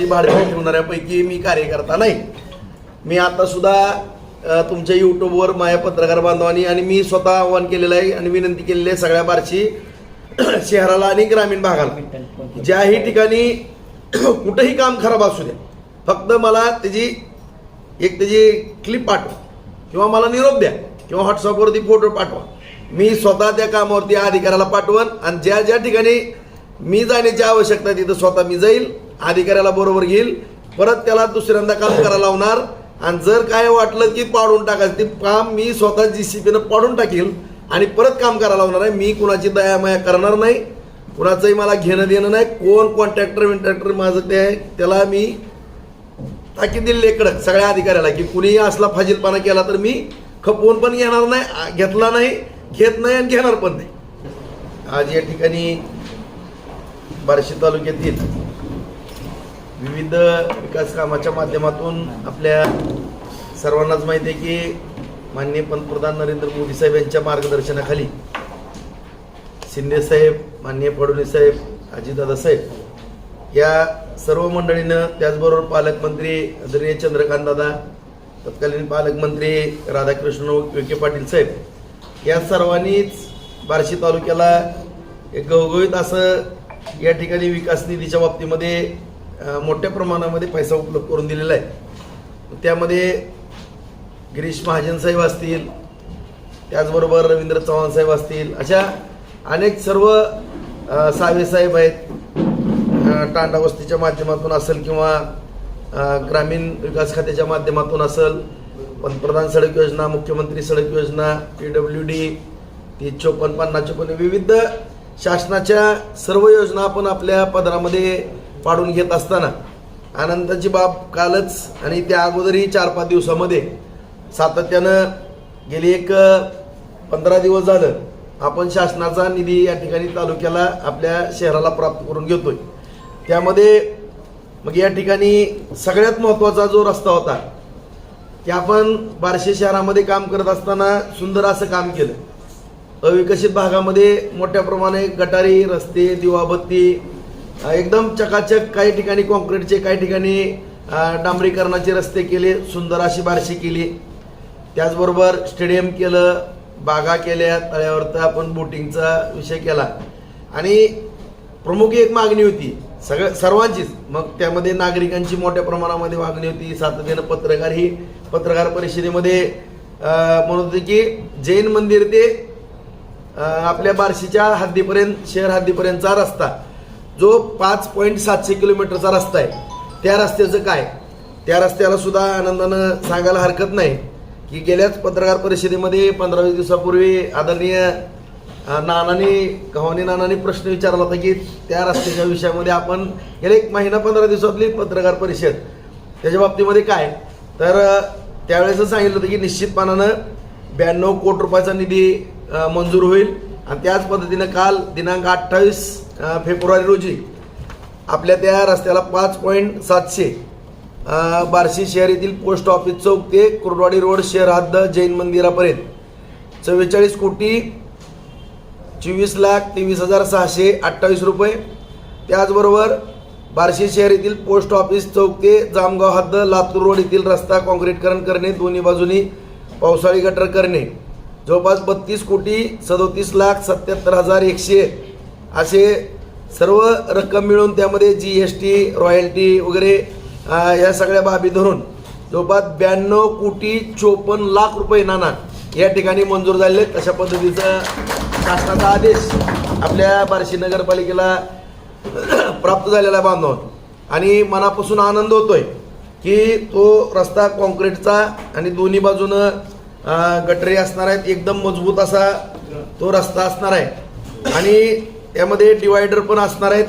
भाडवे ठेवणाऱ्यापैकी मी कार्यकर्ता नाही. मी आता सुद्धा तुमच्या युट्यूबवर माझ्या पत्रकार बांधवांनी आणि मी स्वतः आवाहन केलेलं आहे आणि विनंती केलेली आहे सगळ्या बारशी शहराला आणि ग्रामीण भागाला. ज्याही ठिकाणी कुठंही काम खराब असू द्या फक्त मला त्याची एक त्याची क्लिप पाठवा. किंवा मला निरोप द्या. किंवा व्हॉट्सअपवरती फोटो पाठवा. मी स्वतः त्या कामावरती अधिकाऱ्याला पाठवन आणि ज्या ज्या ठिकाणी मी जाण्याची आवश्यकता तिथं स्वतः मी जाईल. अधिकाऱ्याला बरोबर घेईल. परत त्याला दुसऱ्यांदा काम करायला लावणार. आणि जर काय वाटलं की पाडून टाकायचं ते काम मी स्वतः जी सी पीनं पाडून टाकील. आणि परत काम करायला लावणार आहे. मी कुणाची दयामाया करणार नाही. कुणाचंही मला घेणं देणं नाही. कोण कॉन्ट्रॅक्टर विंट्रॅक्टर माझं ते आहे. त्याला मी ताकीद दिलेली कडक सगळ्या अधिकाऱ्याला की कुणीही असला फाजीलपणा केला तर मी खपवून पण घेणार नाही घेतला नाही घेत नाही आणि घेणार पण नाही. आज या ठिकाणी बार्शी तालुक्यातील विविध विकास कामाच्या माध्यमातून आपल्या सर्वांनाच माहिती आहे की माननीय पंतप्रधान नरेंद्र मोदी साहेब यांच्या मार्गदर्शनाखाली शिंदे साहेब माननीय फडणवीस साहेब अजितदादा साहेब या सर्व मंडळीनं त्याचबरोबर पालकमंत्री आदरणीय चंद्रकांत दादा तत्कालीन पालकमंत्री राधाकृष्ण विखे पाटील साहेब या सर्वांनीच बार्शी तालुक्याला एक गवगवीत असं या ठिकाणी विकास निधीच्या बाबतीमध्ये मोठ्या प्रमाणामध्ये पैसा उपलब्ध करून दिलेला आहे. त्यामध्ये गिरीश महाजन साहेब असतील त्याचबरोबर रवींद्र चव्हाण साहेब असतील अशा अनेक सर्व सावे साहेब आहेत. टांडा वस्तीच्या माध्यमातून असेल किंवा ग्रामीण विकास खात्याच्या माध्यमातून असेल पंतप्रधान सडक योजना मुख्यमंत्री सडक योजना पी डब्ल्यू डी ती चोपन्न पन्नास चोपन्न विविध शासनाच्या सर्व योजना आपण आपल्या पदरामध्ये पाडून घेत असताना आनंदाची बाब कालच आणि त्या अगोदरही चार पाच दिवसामध्ये सातत्यानं गेली एक पंधरा दिवस झालं. आपण शासनाचा निधी या ठिकाणी तालुक्याला आपल्या शहराला प्राप्त करून घेतोय. त्यामध्ये मग या ठिकाणी सगळ्यात महत्त्वाचा जो रस्ता होता की आपण बार्शी शहरामध्ये काम करत असताना सुंदर असं काम केलं. अविकसित भागामध्ये मोठ्या प्रमाणे गटारी रस्ते दिवाबत्ती एकदम चकाचक काही ठिकाणी कॉन्क्रीटचे काही ठिकाणी डांबरीकरणाचे रस्ते केले सुंदर अशी बारशी केली. त्याचबरोबर स्टेडियम केलं बागा केल्या तळ्यावरचा आपण बोटिंगचा विषय केला. आणि प्रमुख एक मागणी होती सगळ्या सर्वांचीच. मग त्यामध्ये नागरिकांची मोठ्या प्रमाणामध्ये मागणी होती सातत्यानं पत्रकार ही पत्रकार परिषदेमध्ये म्हणत होते की जैन मंदिर ते आपल्या बार्शीच्या हद्दीपर्यंत शहर हद्दीपर्यंतचा रस्ता. जो पाच पॉईंट सातशे किलोमीटरचा रस्ता आहे त्या रस्त्याचं काय? त्या रस्त्याला सुद्धा आनंदानं सांगायला हरकत नाही की गेल्याच पत्रकार परिषदेमध्ये पंधरा वीस दिवसापूर्वी आदरणीय नानानी नानाने नानानी नानाने प्रश्न विचारला होता की त्या रस्त्याच्या विषयामध्ये आपण गेले एक महिना पंधरा दिवसातली पत्रकार परिषद त्याच्या बाबतीमध्ये काय? तर त्यावेळेस सांगितलं होतं की निश्चितपणानं ब्याण्णव कोटी रुपयाचा निधी मंजूर होईल आणि त्याच पद्धतीनं काल दिनांक अठ्ठावीस फेब्रुवारी रोजी आपल्या त्या रस्त्याला पाच पॉईंट सातशे बार्शी शहर येथील पोस्ट ऑफिस चौक ते कुर्डवाडी रोड शहर हद्द जैन मंदिरापर्यंत. चव्वेचाळीस कोटी चोवीस लाख तेवीस हजार सहाशे अठ्ठावीस रुपये. त्याचबरोबर बार्शी शहर येथील पोस्ट ऑफिस चौक ते जामगाव हद्द लातूर रोड येथील रस्ता काँक्रीटकरण करणे दोन्ही बाजूनी पावसाळी गटर करणे. जवळपास बत्तीस कोटी सदोतीस लाख सत्याहत्तर हजार एकशे असे सर्व रक्कम मिळून त्यामध्ये जी एस टी रॉयल्टी वगैरे या सगळ्या बाबी धरून जवळपास ब्याण्णव कोटी चोपन्न लाख रुपये नाना या ठिकाणी मंजूर झालेले आहेत. अशा पद्धतीचा शासनाचा आदेश आपल्या बार्शी नगरपालिकेला प्राप्त झालेला आहे आणि मनापासून आनंद होतोय की तो रस्ता कॉन्क्रीटचा आणि दोन्ही बाजूनं गटरी असणार आहेत. एकदम मजबूत असा तो रस्ता असणार आहे. आणि त्यामध्ये डिवायडर पण असणार आहेत.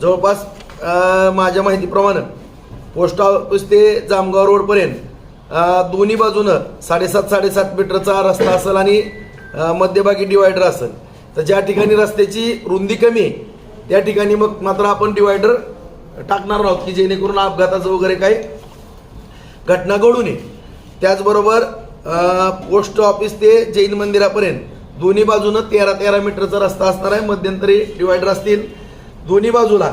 जवळपास माझ्या माहितीप्रमाणे पोस्ट ऑफिस ते जामगाव रोडपर्यंत दोन्ही बाजूनं साडेसात साडेसात मीटरचा रस्ता असेल आणि मध्यभागी डिवायडर असेल. तर ज्या ठिकाणी रस्त्याची रुंदी कमी आहे त्या ठिकाणी मग मात्र आपण डिवायडर टाकणार आहोत की जेणेकरून अपघाताचं वगैरे काही घटना घडू नये. त्याचबरोबर पोस्ट ऑफिस ते जैन मंदिरापर्यंत दोन्ही बाजूनं तेरा तेरा मीटरचा रस्ता असणार आहे मध्यंतरी डिवायडर असतील. दोन्ही बाजूला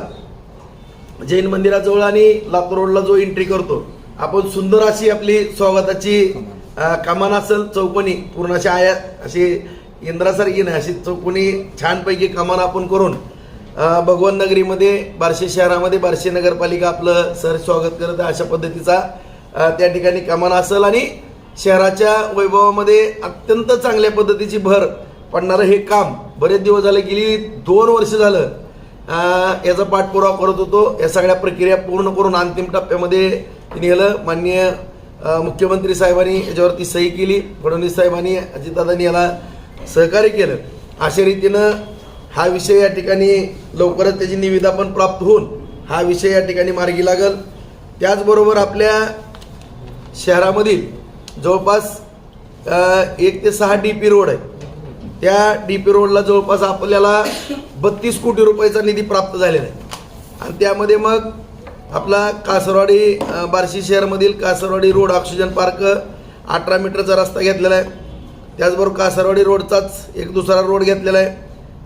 जैन मंदिराजवळ आणि लातूर रोडला जो एंट्री करतो. आपण सुंदर अशी आपली स्वागताची कमान असेल चौकोनी पूर्ण अशी आया अशी इंद्रासारखी नाही अशी चौकोनी छानपैकी कमान आपण करून भगवान नगरीमध्ये बार्शी शहरामध्ये बार्शी नगरपालिका आपलं सर स्वागत करत आहे अशा पद्धतीचा त्या ठिकाणी कमान असेल आणि शहराच्या वैभवामध्ये अत्यंत चांगल्या पद्धतीची भर पडणारं हे काम बरेच दिवस झाले गेली दोन वर्ष झालं. याचा पाठपुरावा करत होतो. या सगळ्या प्रक्रिया पूर्ण करून अंतिम टप्प्यामध्ये नेलं माननीय मुख्यमंत्री साहेबांनी याच्यावरती सही केली. फडणवीस साहेबांनी अजितदादांनी याला सहकार्य केलं. अशा रीतीनं हा विषय या ठिकाणी लवकरच त्याची निविदा पण प्राप्त होऊन हा विषय या ठिकाणी मार्गी लागल. त्याचबरोबर आपल्या शहरामधील जवळपास एक ते सहा डी पी रोड आहे. त्या डी पी रोडला जवळपास आपल्याला बत्तीस कोटी रुपयाचा निधी प्राप्त झालेला आहे. आणि त्यामध्ये मग आपला कासरवाडी बार्शी शहरमधील कासरवाडी रोड ऑक्सिजन पार्क अठरा मीटरचा रस्ता घेतलेला आहे. त्याचबरोबर कासरवाडी रोडचाच एक दुसरा रोड घेतलेला आहे.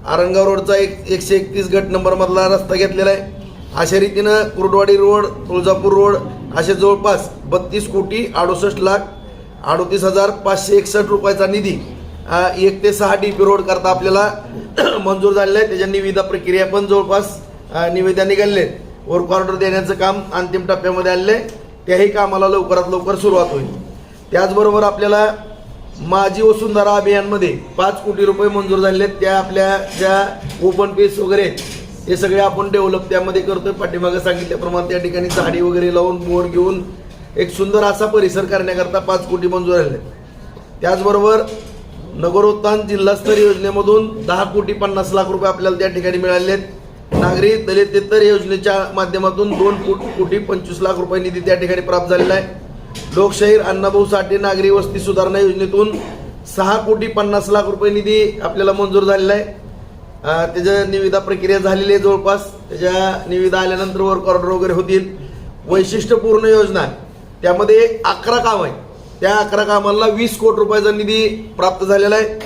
आरंगाव रोडचा एक एकशे एकतीस गट नंबरमधला रस्ता घेतलेला आहे. अशा रीतीनं कुर्डवाडी रोड तुळजापूर रोड असे जवळपास बत्तीस कोटी अडुसष्ट लाख अडोतीस हजार पाचशे एकसष्ट रुपयाचा निधी एक ते सहा डी पी रोड करता आपल्याला मंजूर झालेला आहे. त्याच्या निविदा प्रक्रिया पण जवळपास निविदा निघालेले आहेत. वर्क ऑर्डर देण्याचं काम अंतिम टप्प्यामध्ये आलेलं आहे. त्याही कामाला लवकरात लवकर सुरुवात होईल. त्याचबरोबर आपल्याला माझी वसुंधरा अभियानमध्ये पाच कोटी रुपये मंजूर झालेले आहेत. त्या आपल्या ज्या ओपन पेस वगैरे आहेत, हे सगळे आपण डेव्हलप त्यामध्ये करतोय. पाठीमागे सांगितल्याप्रमाणे त्या ठिकाणी झाडी वगैरे लावून बोर्ड घेऊन एक सुंदर असा परिसर करण्याकरता पाच कोटी मंजूर झाले त्याचबरोबर नगरोत्थान जिल्हास्तरीय योजनेमधून दहा कोटी पन्नास लाख रुपये आपल्याला त्या ठिकाणी मिळाले आहेत. नागरी दलितेतर योजनेच्या माध्यमातून दोन कोट- कोटी पंचवीस लाख रुपये निधी त्या ठिकाणी प्राप्त झालेला आहे. लोकशाहीर अण्णाभाऊ साठे नागरी वस्ती सुधारणा योजनेतून सहा कोटी पन्नास लाख रुपये निधी आपल्याला मंजूर झालेला आहे. त्याच्या निविदा प्रक्रिया झालेली आहे जवळपास. त्याच्या निविदा आल्यानंतर वर्क ऑर्डर वगैरे होतील. वैशिष्ट्यपूर्ण योजना त्यामध्ये अकरा काम आहे त्या अकरा कामांना वीस कोटी रुपयाचा निधी प्राप्त झालेला आहे.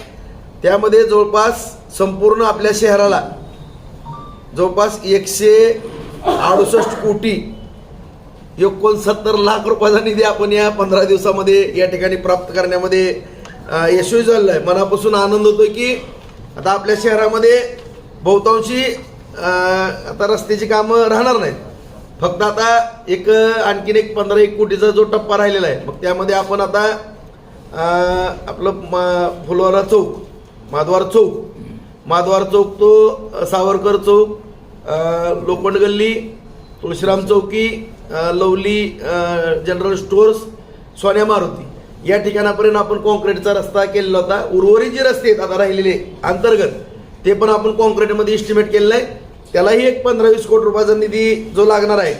त्यामध्ये जवळपास संपूर्ण आपल्या शहराला जवळपास एकशे अडुसष्ट कोटी एकोणसत्तर लाख रुपयाचा निधी आपण या पंधरा दिवसामध्ये या ठिकाणी प्राप्त करण्यामध्ये यशस्वी झालेलं आहे. मनापासून आनंद होतोय की आता आपल्या शहरामध्ये बहुतांशी आता रस्त्याची कामं राहणार नाहीत. फक्त आता एक आणखीन एक पंधरा एक कोटीचा जो टप्पा राहिलेला आहे मग त्यामध्ये आपण आता आपलं मा- फुलवारा चौक माधवार चौक माधवार चौक तो सावरकर चौक लोखंड गल्ली तुळशीराम चौकी lovely general stores Sonya Maruti. या ठिकाणापर्यंत आपण कॉन्क्रीटचा रस्ता केलेला होता. उर्वरित जे रस्ते आहेत आता राहिलेले अंतर्गत ते पण आपण कॉन्क्रीटमध्ये इस्टिमेट केलेलं आहे. त्यालाही एक पंधरा वीस कोटी रुपयाचा निधी जो लागणार आहे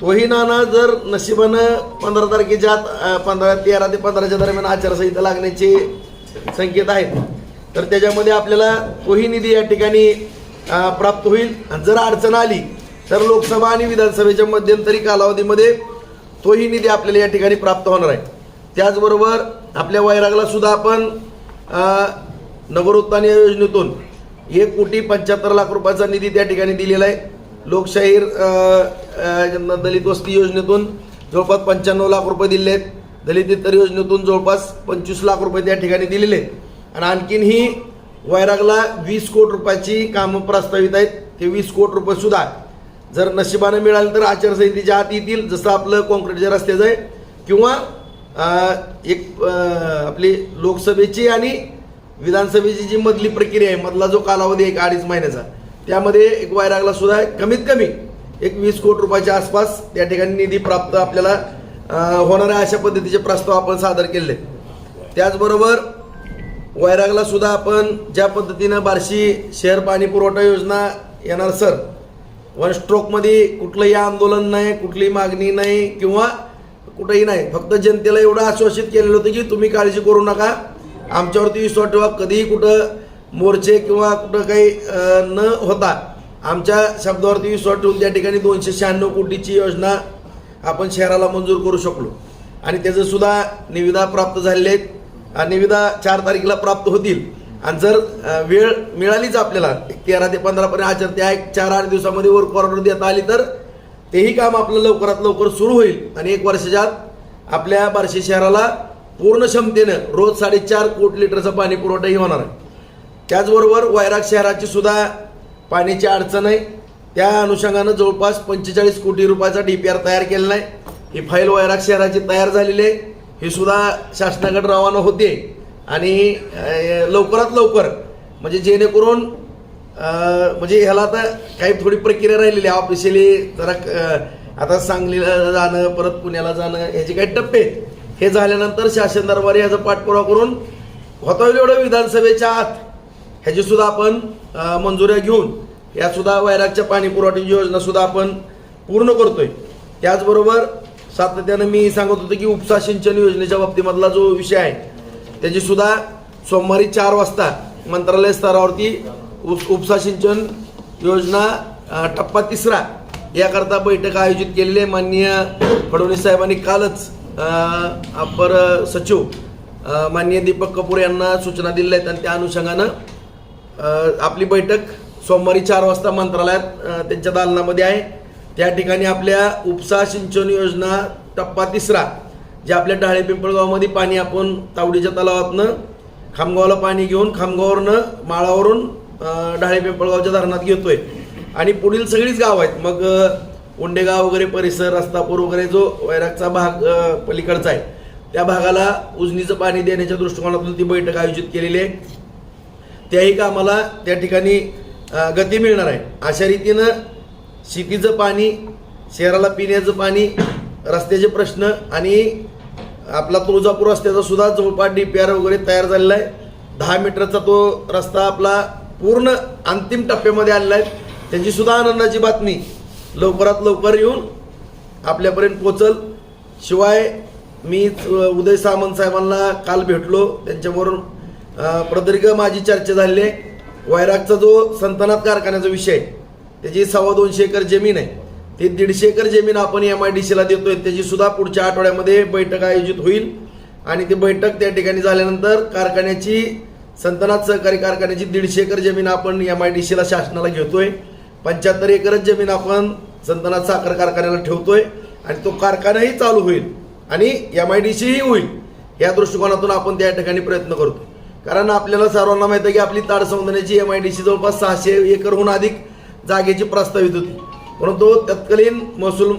तोही नाना जर नशिबानं पंधरा तारखेच्या आत पंधरा तेरा ते पंधराच्या दरम्यान आचारसंहिता लागण्याचे संकेत आहेत तर त्याच्यामध्ये आपल्याला तोही निधी या ठिकाणी प्राप्त होईल. आणि जर अडचण आली तर लोकसभा आणि विधानसभेच्या मध्यंतरी कालावधीमध्ये तोही निधी आपल्याला या ठिकाणी प्राप्त होणार आहे. त्याचबरोबर आपल्या वैरागला सुद्धा आपण नगरोत्थान या योजनेतून एक कोटी पंच्याहत्तर लाख रुपयाचा निधी त्या ठिकाणी दिलेला आहे. लोकशाहीर दलित वस्ती योजनेतून जवळपास पंच्याण्णव लाख रुपये दिले आहेत. दलित इतर योजनेतून जवळपास पंचवीस लाख रुपये त्या ठिकाणी दिलेले आहेत. आणि आणखीन ही वैरागला वीस कोटी रुपयाची कामं प्रस्तावित आहेत. ते वीस कोटी रुपये सुद्धा जर नशिबानं मिळालं तर आचारसंहितेच्या आत येतील जसं आपलं कॉन्क्रीटच्या रस्त्याचं आहे. किंवा एक आपली लोकसभेची आणि विधानसभेची जी मधली प्रक्रिया आहे मधला जो कालावधी आहे एक अडीच महिन्याचा त्यामध्ये एक वैरागला सुद्धा कमीत कमी एक वीस कोटी रुपयाच्या आसपास त्या ठिकाणी निधी प्राप्त आपल्याला होणाऱ्या होणार आहे अशा पद्धतीचे प्रस्ताव आपण सादर केले त्याचबरोबर वैरागला सुद्धा आपण ज्या पद्धतीनं बार्शी शहर पाणी पुरवठा योजना येणार सर वन स्ट्रोकमध्ये कुठलंही आंदोलन नाही कुठलीही मागणी नाही किंवा कुठंही नाही फक्त जनतेला एवढं आश्वासित केलेलं होतं की तुम्ही काळजी करू नका आमच्यावरती विश्वास ठेवा. कधीही कुठं मोर्चे किंवा कुठं काही न होता आमच्या शब्दावरती विश्वास ठेवून त्या ठिकाणी दोनशे शहाण्णव कोटीची योजना आपण शहराला मंजूर करू शकलो. आणि त्याचं सुद्धा निविदा प्राप्त झालेले आहेत. निविदा चार तारखेला प्राप्त होतील. आणि जर वेळ मिळालीच आपल्याला एक तेरा ते पंधरापर्यंत आचार त्या एक चार आठ दिवसामध्ये वर्क ऑर्डर देता आली तर तेही काम आपलं लवकरात लवकर सुरू होईल. आणि एक वर्षाच्या आत आपल्या बार्शी शहराला पूर्ण क्षमतेनं रोज साडेचार कोटी लिटरचा पाणी पुरवठाही होणार आहे. त्याचबरोबर वैराग शहराची सुद्धा पाण्याची अडचण आहे. त्या अनुषंगानं जवळपास पंचेचाळीस कोटी रुपयाचा डी पी आर तयार केलेला आहे. ही फाईल वैराग शहराची तयार झालेली आहे. ही सुद्धा शासनाकडे रवाना होते. आणि लवकरात लवकर म्हणजे जेणेकरून म्हणजे ह्याला आता काही थोडी प्रक्रिया राहिलेली आहे. ऑफिशियली जरा आता सांगलीला जाणं परत पुण्याला जाणं ह्याचे काही टप्पे आहेत. हे झाल्यानंतर शासन दरबारी ह्याचा पाठपुरावा करून होता होईल एवढं विधानसभेच्या आत ह्याची सुद्धा आपण मंजुऱ्या घेऊन या सुद्धा वैरागच्या पाणी पुरवठ्याची योजना सुद्धा आपण पूर्ण करतोय. त्याचबरोबर सातत्यानं मी सांगत होतो की उपसा सिंचन योजनेच्या बाबतीमधला जो विषय आहे त्याची सुद्धा सोमवारी चार वाजता मंत्रालय स्तरावरती उप उपसा सिंचन योजना टप्पा तिसरा याकरता बैठक आयोजित केलेली आहे माननीय फडणवीस साहेबांनी कालच अपर सचिव माननीय दीपक कपूर यांना सूचना दिल्या आहेत आणि त्या अनुषंगानं आपली बैठक सोमवारी चार वाजता मंत्रालयात त्यांच्या दालनामध्ये आहे. त्या ठिकाणी आपल्या उपसा सिंचन योजना टप्पा तिसरा जे आपल्या डाळे पिंपळगावमध्ये पाणी आपण तावडीच्या तलावातनं खामगावला पाणी घेऊन खामगाववरनं माळावरून डाळे पिंपळगावच्या धरणात घेतोय. आणि पुढील सगळीच गाव आहेत. मग ओंडेगाव उंडेगाव वगैरे परिसर रस्तापूर वगैरे जो वैरागचा भाग पलीकडचा आहे त्या भागाला उजनीचं पाणी देण्याच्या दृष्टिकोनातून ती बैठक आयोजित केलेली आहे. त्याही कामाला त्या ठिकाणी गती मिळणार आहे. अशा रीतीनं शेतीचं पाणी शहराला पिण्याचं पाणी रस्त्याचे प्रश्न आणि आपला तुळजापूर रस्त्याचा सुद्धा जवळपास डी पी आर वगैरे तयार झालेला आहे. दहा मीटरचा तो रस्ता आपला पूर्ण अंतिम टप्प्यामध्ये आलेला आहे. त्यांची सुद्धा आनंदाची बातमी लवकरात लवकर येऊन आपल्यापर्यंत पोचल शिवाय मी उदय सामंत साहेबांना काल भेटलो. त्यांच्यावरून प्रदीर्घ माझी चर्चा झालेली आहे. वैरागचा जो संतनात कारखान्याचा विषय आहे त्याची सव्वा दोनशे एकर जमीन आहे. ती दीडशे एकर जमीन आपण एम आय डी सीला देतोय. त्याची सुद्धा पुढच्या आठवड्यामध्ये बैठक आयोजित होईल. आणि ती बैठक त्या ठिकाणी झाल्यानंतर कारखान्याची संतनाथ सहकारी कारखान्याची दीडशे एकर जमीन आपण एम आय डी सीला शासनाला घेतोय. पंच्याहत्तर एकरच जमीन आपण संतनाथ साखर कारखान्याला ठेवतोय आणि तो कारखानाही चालू होईल आणि एम आय डी सीही होईल. या दृष्टिकोनातून आपण त्या ठिकाणी प्रयत्न करतो कारण आपल्याला सर्वांना माहिती आहे की आपली ताड सौंदर्याची एम आय डी सी जवळपास सहाशे एकरहून अधिक जागेची प्रस्तावित होती. परंतु तत्कालीन महसूल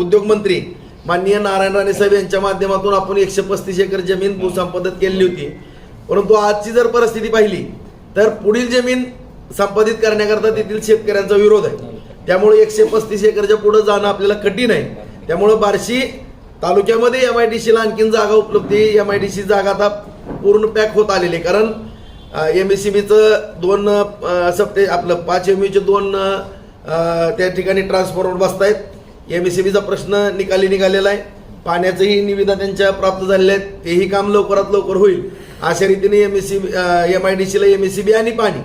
उद्योगमंत्री माननीय नारायण राणे साहेब यांच्या माध्यमातून आपण एकशे पस्तीस एकर जमीन भूसंपादित केलेली होती. परंतु आजची जर परिस्थिती पाहिली तर पुढील जमीन संपादित करण्याकरता तेथील शेतकऱ्यांचा विरोध आहे. त्यामुळे एकशे पस्तीस एकरच्या पुढे जाणं आपल्याला कठीण आहे. त्यामुळं बार्शी तालुक्यामध्ये एम आय डी सीला आणखीन जागा उपलब्ध आहे. एम आय डी सी जागा आता पूर्ण पॅक होत आलेली आहे. कारण एम एस सी बीचं दोन अ, सप्टे आपलं पाच एम यूचे दोन त्या ठिकाणी ट्रान्सफॉर्मर बसतायत. एम एस सी बीचा प्रश्न निकाली निघालेला आहे. पाण्याचंही निविदा त्यांच्या प्राप्त झालेल्या आहेत. तेही काम लवकरात लवकर होईल. अशा रीतीने M S C M I D सीला एम एस सी बी आणि पाणी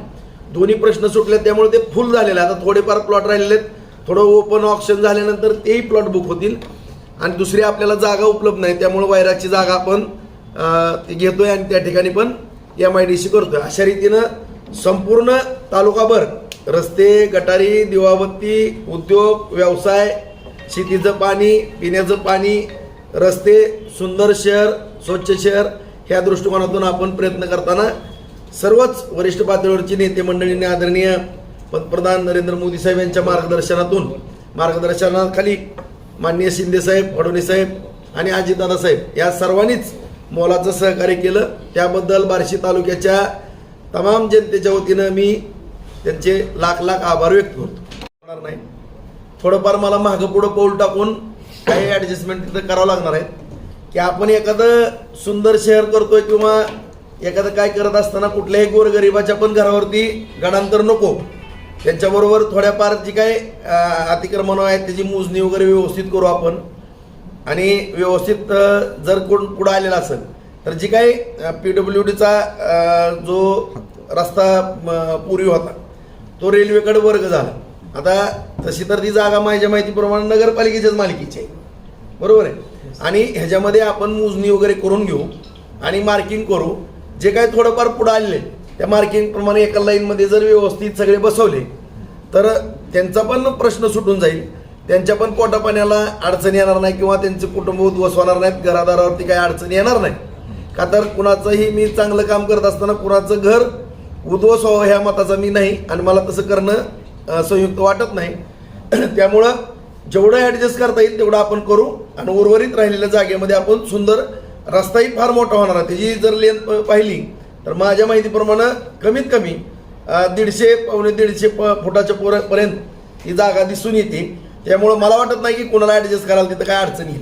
दोन्ही प्रश्न सुटले त्यामुळे ते फुल झालेलं. आता थोडेफार प्लॉट राहिलेले आहेत. थोडं ओपन ऑप्शन झाल्यानंतर तेही प्लॉट बुक होतील. आणि दुसरी आपल्याला जागा उपलब्ध नाही त्यामुळे वायराची जागा आपण ती घेतोय आणि त्या ठिकाणी पण एम आय डी सी करतोय. अशा रीतीनं संपूर्ण तालुकाभर रस्ते गटारी दिवाबत्ती उद्योग व्यवसाय शेतीचं पाणी पिण्याचं पाणी रस्ते सुंदर शहर स्वच्छ शहर ह्या दृष्टिकोनातून आपण प्रयत्न करताना सर्वच वरिष्ठ पातळीवरची नेते मंडळींनी आदरणीय पंतप्रधान नरेंद्र मोदी साहेब यांच्या मार्गदर्शनातून मार्गदर्शनाखाली माननीय शिंदे साहेब फडणवीस साहेब आणि अजितदादा साहेब या सर्वांनीच मोलाचं सहकार्य केलं. त्याबद्दल बार्शी तालुक्याच्या तमाम जनतेच्या वतीनं मी त्यांचे लाख लाख आभार व्यक्त करतो. होणार नाही. थोडंफार मला मागं पुढं पाऊल टाकून काही ॲडजस्टमेंट तिथं करावं लागणार आहे की आपण एखादं सुंदर शहर करतोय किंवा एखादं काय करत असताना कुठल्याही गोरगरिबाच्या पण घरावरती गडांतर नको. त्यांच्याबरोबर थोड्याफार जी काय अतिक्रमणं आहेत त्याची मोजणी वगैरे व्यवस्थित करू आपण. आणि व्यवस्थित जर कोण पुढं आलेला असेल तर जी काही पी डब्ल्यू डीचा जो रस्ता पूर्वी होता तो रेल्वेकडे वर्ग झाला. आता तशी तर ती जागा माझ्या माहितीप्रमाणे नगरपालिकेच्याच मालकीची आहे. बरोबर आहे? आणि ह्याच्यामध्ये आपण मोजणी वगैरे करून घेऊ आणि मार्किंग करू. जे काही थोडंफार पुढं आलेले त्या मार्किंगप्रमाणे एका लाईनमध्ये जर व्यवस्थित सगळे बसवले तर त्यांचा पण प्रश्न सुटून जाईल. त्यांच्या पण पोटापाण्याला अडचण येणार नाही किंवा त्यांचे कुटुंब उद्ध्वस्त होणार नाहीत घरादारावरती काही अडचणी येणार नाही. का तर कुणाचंही मी चांगलं काम करत असताना कुणाचं घर उद्ध्वस्त व्हावं ह्या मताचा मी नाही आणि मला तसं करणं संयुक्त वाटत नाही. त्यामुळं जेवढं ॲडजस्ट करता येईल तेवढं आपण करू आणि उर्वरित राहिलेल्या जागेमध्ये आपण सुंदर रस्ताही फार मोठा होणार आहे. त्याची जर लेंथ पाहिली तर माझ्या माहितीप्रमाणे कमीत कमी दीडशे पावणे दीडशे प फुटाच्या पोर पर्यंत ही जागा दिसून येते. त्यामुळं मला वाटत नाही की कोणाला ॲडजस्ट करायला तिथं काय अडचण येईल.